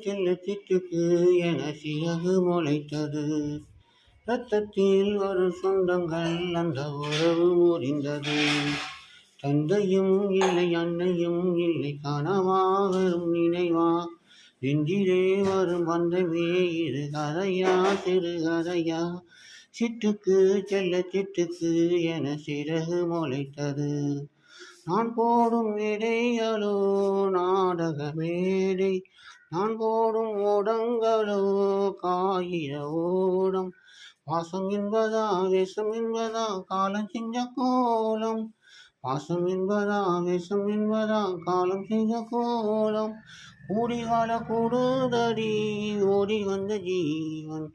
செல்ல சிட்டுக்கு என சிறகு முளைத்தது. ரத்தத்தில் வரும் சொந்தங்கள் அந்த உறவு முறிந்தது. தந்தையும் இல்லை அன்னையும் இல்லை கனவா வரும் நினைவா? நெஞ்சிலே வரும் பந்தமே இரு கதையா சிறு கதையா? சிட்டுக்கு செல்ல சிட்டுக்கு என சிறகு முளைத்தது. நான் போடும் இடையலோ நாடக மேடை நான் போடும் ஓடங்களோ காகித ஓடம். வாசம் என்பதா வேஷம் என்பதா காலம் செஞ்ச கோலம். பாசம் என்பதா வேஷம் என்பதா காலம் செஞ்ச கோலம். கூடி வாழ கூடுதடி ஓடி வந்த ஜீவன்.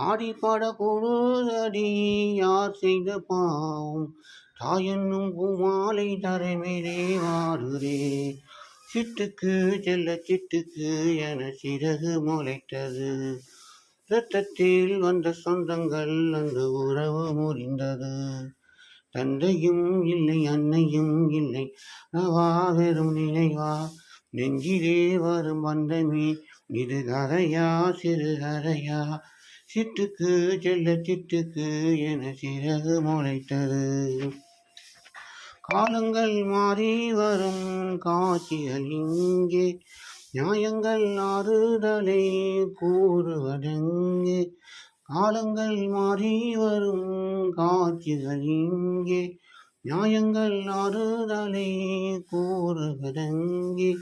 ஆடிப்பாட கூடுதடி யார் செய்த பாவம்? தாயென்னும் பூமாலை தரைமேலே வாடுதே சிட்டுக்கு செல்ல சிட்டுக்கு என சிறகு முளைத்தது. இரத்தத்தில் வந்த சொந்தங்கள் அந்த உறவு முறிந்தது. தந்தையும் இல்லை அன்னையும் இல்லை. நவா வெறும் நினைவா. நெஞ்சிலே வரும் வந்தமே இது கதையா சிறு கதையா? சிட்டுக்கு செல்ல சிட்டுக்கு என சிறகு முளைத்தது. காலங்கள் மாறி வரும் காட்சிகள் இங்கே. நியாயங்கள் ஆறுதலை கூறுவதெங்கே? காலங்கள் மாறி வரும் காட்சிகள் இங்கே. நியாயங்கள் ஆறுதலை கூறுவதெங்கே?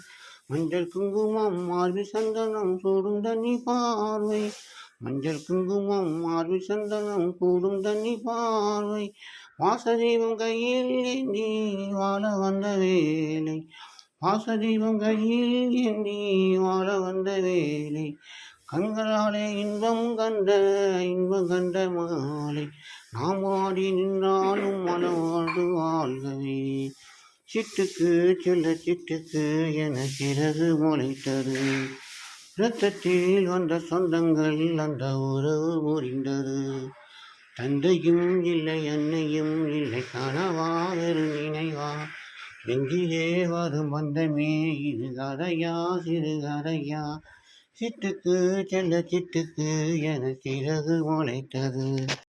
மஞ்சள் குங்குமம் மார்பி சந்தனம் சூடும் தண்ணி பார்வை மஞ்சள் குங்குமம் மார்பி சந்தனம் கூடும் தண்ணி பார்வை. வாசதீபம் கையில் ஏந்தி வாழ வந்த வேலை. வாசதீபம் கையில் ஏந்தி வாழ வந்த வேலை. கண்களாலே இன்பம் கண்ட இன்பம் கண்ட மாலை. நாம் ஆடி நின்றாலும் மனவாழ்வு வாழ்கவே. சிட்டுக்கு சொல்ல சிட்டுக்கு என சிறகு முளைத்தது. இரத்தத்தில் வந்த சொந்தங்கள் அந்த உறவு முறிந்தது. தந்தையும் இல்லை அன்னையும் இல்லை கனவா வெறும் நினைவா. நெஞ்சிலே வரும் வந்தமே இது கதையா சிறு கதையா. சிட்டுக்கு செல்ல சிட்டுக்கு என சிறகு முளைத்தது.